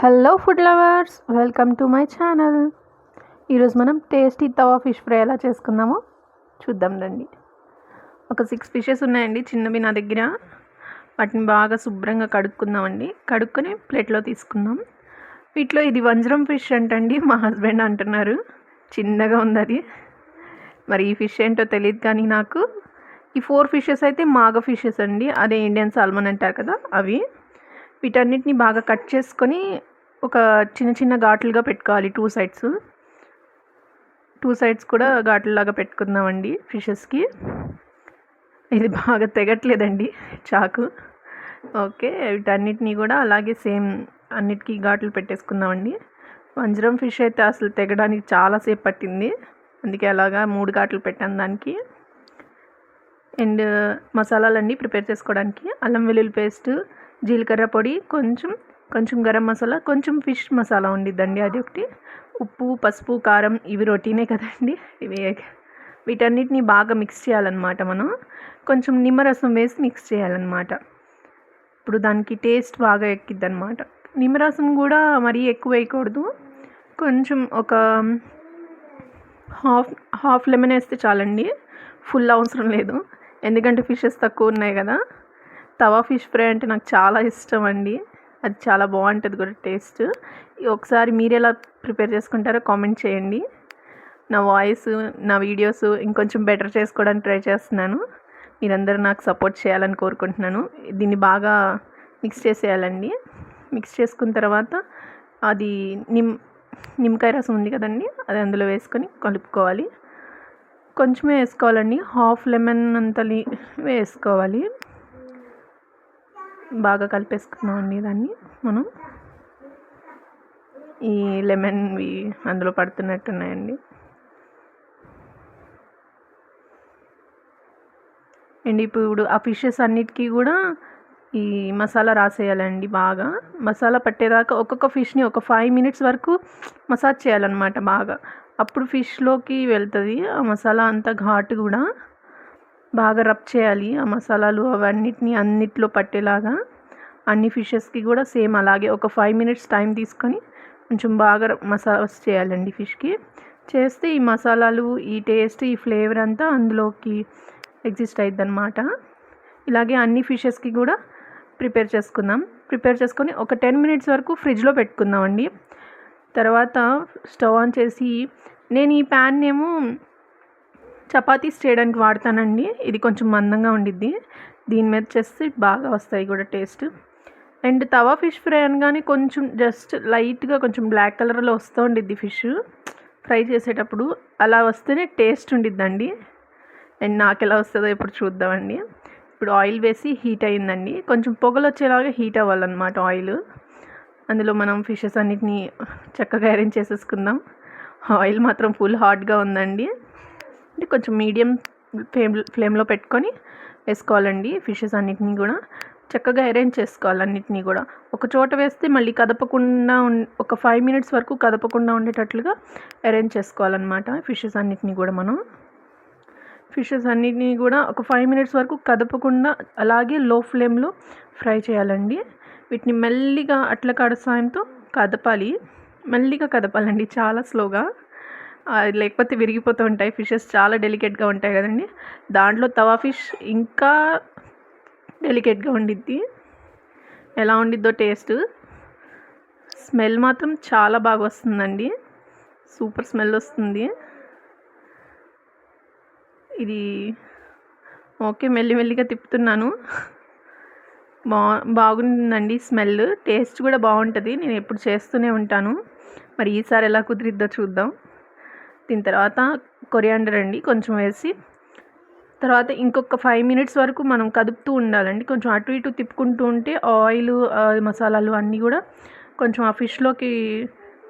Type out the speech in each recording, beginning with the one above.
Hello food lovers welcome to my channel ఈరోజు మనం tasty తవా fish fry ఎలా చేసుకుందామో చూద్దాం రండి. ఒక సిక్స్ ఫిషెస్ ఉన్నాయండి చిన్నవి నా దగ్గర. వాటిని బాగా శుభ్రంగా కడుక్కుందామండి. కడుక్కొని ప్లేట్లో తీసుకుందాం. వీటిలో ఇది వంజరం ఫిష్ అంటండి మా హస్బెండ్ అంటున్నారు. చిన్నగా ఉంది అది మరి ఈ ఫిష్ ఏంటో తెలియదు కానీ నాకు. ఈ ఫోర్ ఫిషెస్ అయితే మాగ ఫిషెస్ అండి. అదే ఇండియన్ సాల్మన్ అంటారు కదా అవి. వీటన్నిటిని బాగా కట్ చేసుకొని ఒక చిన్న చిన్న ఘాట్లుగా పెట్టుకోవాలి టూ సైడ్స్ టూ సైడ్స్ కూడా ఘాట్లలాగా పెట్టుకుందామండి ఫిషెస్కి ఇది బాగా తెగట్లేదండి చాకు. ఓకే వీటన్నిటిని కూడా అలాగే సేమ్ అన్నిటికీ ఘాట్లు పెట్టేసుకుందామండి. వంజరం ఫిష్ అయితే అసలు తెగడానికి చాలాసేపు పట్టింది. అందుకే అలాగా మూడు ఘాట్లు పెట్టాను దానికి. అండ్ మసాలాలన్నీ ప్రిపేర్ చేసుకోవడానికి అల్లం వెల్లుల్లి పేస్ట్ జీలకర్ర పొడి కొంచెం కొంచెం గరం మసాలా కొంచెం ఫిష్ మసాలా ఉండిద్దండి అది ఒకటి. ఉప్పు పసుపు కారం ఇవి రొటీనే కదండి. ఇవి వీటన్నిటిని బాగా మిక్స్ చేయాలన్నమాట మనం. కొంచెం నిమ్మరసం వేసి మిక్స్ చేయాలన్నమాట. ఇప్పుడు దానికి టేస్ట్ బాగా ఎక్కిద్ది అనమాట నిమ్మరసం కూడా మరీ ఎక్కువ వేయకూడదు. కొంచెం ఒక హాఫ్ హాఫ్ లెమన్ వేస్తే చాలండి. ఫుల్ అవసరం లేదు. ఎందుకంటే ఫిషెస్ తక్కువ ఉన్నాయి కదా. తవా ఫిష్ ఫ్రై అంటే నాకు చాలా ఇష్టం అండి. అది చాలా బాగుంటుంది కూడా టేస్ట్. ఒకసారి మీరు ఎలా ప్రిపేర్ చేసుకుంటారో కామెంట్ చేయండి. నా వాయిస్ నా వీడియోస్ ఇంకొంచెం బెటర్ చేసుకోవడానికి ట్రై చేస్తున్నాను. మీరందరూ నాకు సపోర్ట్ చేయాలని కోరుకుంటున్నాను. దీన్ని బాగా మిక్స్ చేసేయాలండి. మిక్స్ చేసుకున్న తర్వాత అది నిమ్ నిమ్మకాయ రసం ఉంది కదండి అది అందులో వేసుకొని కలుపుకోవాలి. కొంచెమే వేసుకోవాలండి. హాఫ్ లెమన్ అంత వేసుకోవాలి. బాగా కలిపేసుకున్నామండి దాన్ని మనం. ఈ లెమన్వి అందులో పడుతున్నట్టున్నాయండి. అండ్ ఇప్పుడు ఆ ఫిషెస్ అన్నిటికీ కూడా ఈ మసాలా రాసేయాలండి బాగా. మసాలా పట్టేదాకా ఒక్కొక్క ఫిష్ని ఒక ఫైవ్ మినిట్స్ వరకు మసాజ్ చేయాలన్నమాట బాగా. అప్పుడు ఫిష్లోకి వెళ్తుంది ఆ మసాలా అంతా ఘాటు కూడా. బాగా రబ్ చేయాలి. ఆ మసాలాలు అవన్నిటిని అన్నిట్లో పట్టేలాగా అన్ని ఫిషెస్కి కూడా సేమ్ అలాగే ఒక ఫైవ్ మినిట్స్ టైం తీసుకొని కొంచెం బాగా మసాలాస్ చేయాలండి ఫిష్కి. చేస్తే ఈ మసాలాలు ఈ టేస్ట్ ఈ ఫ్లేవర్ అంతా అందులోకి ఎగ్జిస్ట్ అవుతుంది అనమాట ఇలాగే అన్ని ఫిషెస్కి కూడా ప్రిపేర్ చేసుకుందాం. ప్రిపేర్ చేసుకొని ఒక టెన్ మినిట్స్ వరకు ఫ్రిడ్జ్లో పెట్టుకుందామండి. తర్వాత స్టవ్ ఆన్ చేసి నేను ఈ ప్యాన్ ఏమో చపాతీస్ చేయడానికి వాడతానండి. ఇది కొంచెం మందంగా ఉండిద్ది. దీని మీద చేస్తే బాగా వస్తాయి కూడా taste. And tawa fish fry అనగానే కొంచెం జస్ట్ లైట్గా కొంచెం బ్లాక్ కలర్లో వస్తూ ఉండిద్ది ఫిష్. ఫ్రై చేసేటప్పుడు అలా వస్తేనే టేస్ట్ ఉండిద్దండి. అండ్ నాకు ఎలా వస్తుందో ఇప్పుడు చూద్దామండి. ఇప్పుడు ఆయిల్ వేసి హీట్ అయిందండి కొంచెం పొగలు వచ్చేలాగా హీట్ అవ్వాలన్నమాట ఆయిల్. అందులో మనం ఫిషెస్ అన్నిటిని చక్కగా అరేంజ్ చేసేసుకుందాం. ఆయిల్ మాత్రం ఫుల్ హాట్గా ఉందండి. అంటే కొంచెం మీడియం ఫ్లేమ్ ఫ్లేమ్లో పెట్టుకొని వేసుకోవాలండి ఫిషెస్ అన్నిటినీ కూడా. చక్కగా అరేంజ్ చేసుకోవాలి అన్నిటినీ కూడా. ఒక చోట వేస్తే మళ్ళీ కదపకుండా ఒక ఫైవ్ మినిట్స్ వరకు కదపకుండా ఉండేటట్లుగా అరేంజ్ చేసుకోవాలన్నమాట ఫిషెస్ అన్నిటినీ కూడా మనం. ఫిషెస్ అన్నిటినీ కూడా ఒక ఫైవ్ మినిట్స్ వరకు కదపకుండా అలాగే లో ఫ్లేమ్లో ఫ్రై చేయాలండి. వీటిని మెల్లిగా అట్ల కాడ సాయంతో కదపాలి. మెల్లిగా కదపాలండి చాలా స్లోగా లేకపోతే విరిగిపోతూ ఉంటాయి. ఫిషెస్ చాలా డెలికేట్గా ఉంటాయి కదండి. దాంట్లో తవా ఫిష్ ఇంకా డెలికేట్గా ఉండిద్ది. ఎలా ఉండిద్దో టేస్ట్ స్మెల్ మాత్రం చాలా బాగా వస్తుందండి. సూపర్ స్మెల్ వస్తుంది. ఇది ఓకే మెల్లిమెల్లిగా తిప్పుతున్నాను. బా బాగుందండి స్మెల్ టేస్ట్ కూడా బాగుంటుంది. నేను ఎప్పుడు చేస్తూనే ఉంటాను. మరి ఈసారి ఎలా కుదిరిద్దో చూద్దాం. దీని తర్వాత కొరియాండర్ అండి కొంచెం వేసి తర్వాత ఇంకొక ఫైవ్ మినిట్స్ వరకు మనం కదుపుతూ ఉండాలండి. కొంచెం అటు ఇటు తిప్పుకుంటూ ఉంటే ఆయిల్ మసాలాలు అన్నీ కూడా కొంచెం ఆ ఫిష్లోకి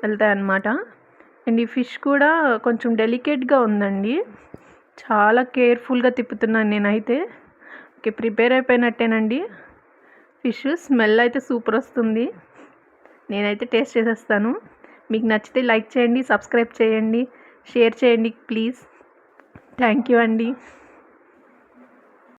వెళ్తాయి అన్నమాట. అండ్ ఈ ఫిష్ కూడా కొంచెం డెలికేట్గా ఉందండి. చాలా కేర్ఫుల్గా తిప్పుతున్నాను నేనైతే. ఓకే ప్రిపేర్ అయిపోయినట్టేనండి. ఫిష్ స్మెల్ అయితే సూపర్ వస్తుంది. నేనైతే టేస్ట్ చేసేస్తాను. మీకు నచ్చితే లైక్ చేయండి సబ్స్క్రైబ్ చేయండి. షేర్ చేయండి ప్లీజ్. థ్యాంక్ యూ అండి.